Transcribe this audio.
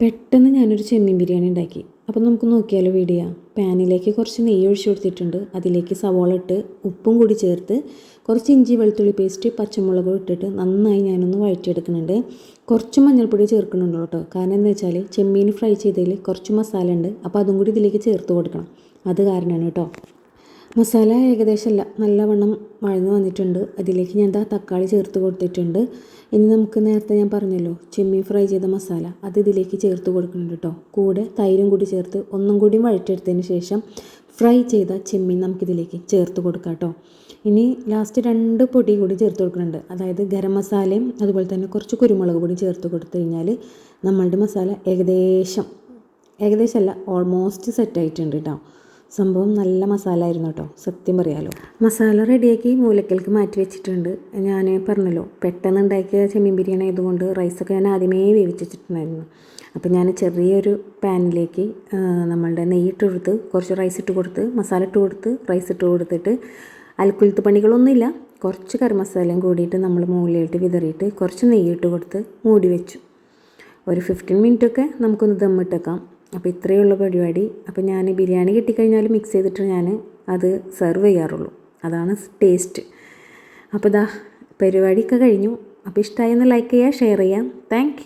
പെട്ടെന്ന് ഞാനൊരു ചെമ്മീൻ ബിരിയാണി ഉണ്ടാക്കി. അപ്പോൾ നമുക്ക് നോക്കിയാലോ വീഡിയോ? പാനിലേക്ക് കുറച്ച് നെയ്യ് ഒഴിച്ചു കൊടുത്തിട്ടുണ്ട്. അതിലേക്ക് സവോള ഇട്ട് ഉപ്പും കൂടി ചേർത്ത് കുറച്ച് ഇഞ്ചി വെളുത്തുള്ളി പേസ്റ്റ് പച്ചമുളകും ഇട്ടിട്ട് നന്നായി ഞാനൊന്ന് വഴറ്റിയെടുക്കുന്നുണ്ട്. കുറച്ച് മഞ്ഞൾപ്പൊടി ചേർക്കുന്നുണ്ട് കേട്ടോ. കാരണം എന്താ വെച്ചാൽ ചെമ്മീൻ ഫ്രൈ ചെയ്തതിൽ കുറച്ച് മസാല ഉണ്ട്. അപ്പോൾ അതും കൂടി ഇതിലേക്ക് ചേർത്ത് കൊടുക്കണം. അത് കാരണമാണ് കേട്ടോ. മസാല ഏകദേശം അല്ല നല്ലവണ്ണം വഴന്ന് വന്നിട്ടുണ്ട്. അതിലേക്ക് ഞാൻ ദാ തക്കാളി ചേർത്ത് കൊടുത്തിട്ടുണ്ട്. ഇനി നമുക്ക് നേരത്തെ ഞാൻ പറഞ്ഞല്ലോ ചെമ്മീൻ ഫ്രൈ ചെയ്ത മസാല. അത് ഇതിലേക്ക് ചേർത്ത് കൊടുക്കുന്നുണ്ട് കേട്ടോ. കൂടെ തൈരും കൂടി ചേർത്ത് ഒന്നും കൂടി വഴറ്റെടുത്തതിന് ശേഷം ഫ്രൈ ചെയ്ത ചെമ്മീൻ നമുക്കിതിലേക്ക് ചേർത്ത് കൊടുക്കാം കേട്ടോ. ഇനി ലാസ്റ്റ് രണ്ട് പൊടി കൂടി ചേർത്ത് കൊടുക്കുന്നുണ്ട്. അതായത് ഗരം മസാലയും അതുപോലെ തന്നെ കുറച്ച് കുരുമുളക് പൊടി ചേർത്ത് കൊടുത്തു കഴിഞ്ഞാൽ നമ്മളുടെ മസാല ഏകദേശം ഏകദേശമല്ല ഓൾമോസ്റ്റ് സെറ്റ് ആയിട്ടുണ്ട് കേട്ടോ. സംഭവം നല്ല മസാല ആയിരുന്നു കേട്ടോ. സത്യം പറയാലോ. മസാല റെഡിയാക്കി മൂലക്കൽക്ക് മാറ്റി വെച്ചിട്ടുണ്ട്. ഞാൻ പറഞ്ഞല്ലോ പെട്ടെന്ന് ഉണ്ടാക്കിയ ചെമ്മീൻ ബിരിയാണി ആയതുകൊണ്ട് റൈസൊക്കെ ഞാൻ ആദ്യമേ വേവിച്ചിട്ടുണ്ടായിരുന്നു വെച്ചിട്ടുണ്ടായിരുന്നു. അപ്പോൾ ഞാൻ ചെറിയൊരു പാനിലേക്ക് നമ്മളുടെ നെയ്യിട്ട് കൊടുത്ത് കുറച്ച് റൈസ് ഇട്ട് കൊടുത്ത് മസാല ഇട്ട് കൊടുത്ത് റൈസ് ഇട്ട് കൊടുത്തിട്ട് അൽക്കുലത്ത് പണികളൊന്നുമില്ല. കുറച്ച് കറി മസാലയും കൂടിയിട്ട് നമ്മൾ മൂലയിട്ട് വിതറിയിട്ട് കുറച്ച് നെയ്യിട്ട് കൊടുത്ത് മൂടി വെച്ചു. ഒരു ഫിഫ്റ്റീൻ മിനിറ്റൊക്കെ നമുക്കൊന്ന് ദമ്മിട്ടേക്കാം അപ്പോൾ ഇത്രയേ ഉള്ളൂ പരിപാടി. അപ്പോൾ ഞാൻ ബിരിയാണി കിട്ടിക്കഴിഞ്ഞാൽ മിക്സ് ചെയ്തിട്ട് ഞാൻ അത് സെർവ് ചെയ്യാറുള്ളൂ. അതാണ് ടേസ്റ്റ് അപ്പോൾ ഇതാ പരിപാടിയൊക്കെ കഴിഞ്ഞു. അപ്പോൾ ഇഷ്ടമായെന്ന് ലൈക്ക് ചെയ്യുക ഷെയർ ചെയ്യാം താങ്ക്